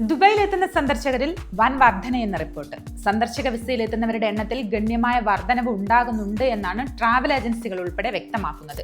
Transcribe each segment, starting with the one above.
ദുബായിലെത്തുന്ന സന്ദർശകരിൽ വൻ വർധനയെന്ന റിപ്പോർട്ട് സന്ദർശക വിസയിലെത്തുന്നവരുടെ എണ്ണത്തിൽ ഗണ്യമായ വർധനവ് ഉണ്ടാകുന്നുണ്ട് എന്നാണ് ട്രാവൽ ഏജൻസികൾ ഉൾപ്പെടെ വ്യക്തമാക്കുന്നത്.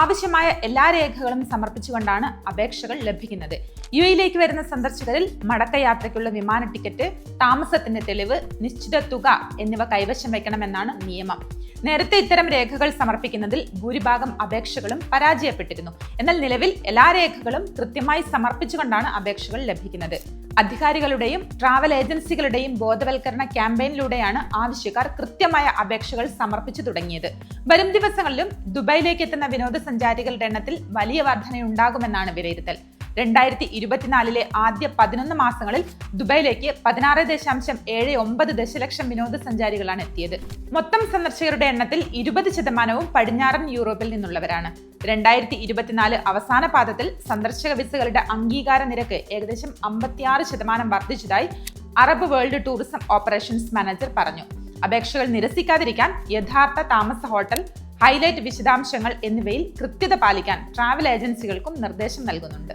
ആവശ്യമായ എല്ലാ രേഖകളും സമർപ്പിച്ചുകൊണ്ടാണ് അപേക്ഷകൾ ലഭിക്കുന്നത്. യു എയിലേക്ക് വരുന്ന സന്ദർശകരിൽ മടക്കയാത്രയ്ക്കുള്ള വിമാന ടിക്കറ്റ് താമസത്തിന്റെ തെളിവ് നിശ്ചിത തുക എന്നിവ കൈവശം വയ്ക്കണമെന്നാണ് നിയമം. നേരത്തെ ഇത്തരം രേഖകൾ സമർപ്പിക്കുന്നതിൽ ഭൂരിഭാഗം അപേക്ഷകളും പരാജയപ്പെട്ടിരുന്നു. എന്നാൽ നിലവിൽ എല്ലാ രേഖകളും കൃത്യമായി സമർപ്പിച്ചുകൊണ്ടാണ് അപേക്ഷകൾ ലഭിക്കുന്നത്. അധികാരികളുടെയും ട്രാവൽ ഏജൻസികളുടെയും ബോധവൽക്കരണ ക്യാമ്പയിനിലൂടെയാണ് ആവശ്യക്കാർ കൃത്യമായ അപേക്ഷകൾ സമർപ്പിച്ചു തുടങ്ങിയത്. വരും ദിവസങ്ങളിലും ദുബായിലേക്ക് എത്തുന്ന വിനോദസഞ്ചാരികളുടെ എണ്ണത്തിൽ വലിയ വർധനയുണ്ടാകുമെന്നാണ് വിലയിരുത്തൽ. രണ്ടായിരത്തി ഇരുപത്തിനാലിലെ ആദ്യ പതിനൊന്ന് മാസങ്ങളിൽ ദുബൈയിലേക്ക് പതിനാറ് ദശാംശം ഏഴ് ഒമ്പത് ദശലക്ഷം വിനോദസഞ്ചാരികളാണ് എത്തിയത്. മൊത്തം സന്ദർശകരുടെ എണ്ണത്തിൽ ഇരുപത് ശതമാനവും പടിഞ്ഞാറൻ യൂറോപ്പിൽ നിന്നുള്ളവരാണ്. രണ്ടായിരത്തി ഇരുപത്തിനാല് അവസാന പാദത്തിൽ സന്ദർശക വിസകളുടെ അംഗീകാര നിരക്ക് ഏകദേശം അമ്പത്തിയാറ് ശതമാനം വർദ്ധിച്ചതായി Arab world tourism operations manager പറഞ്ഞു. അപേക്ഷകൾ നിരസിക്കാതിരിക്കാൻ യഥാർത്ഥ താമസ ഹോട്ടൽ ഹൈലൈറ്റ് വിശദാംശങ്ങൾ എന്നിവയിൽ കൃത്യത പാലിക്കാൻ ട്രാവൽ ഏജൻസികൾക്കും നിർദ്ദേശം നൽകുന്നുണ്ട്.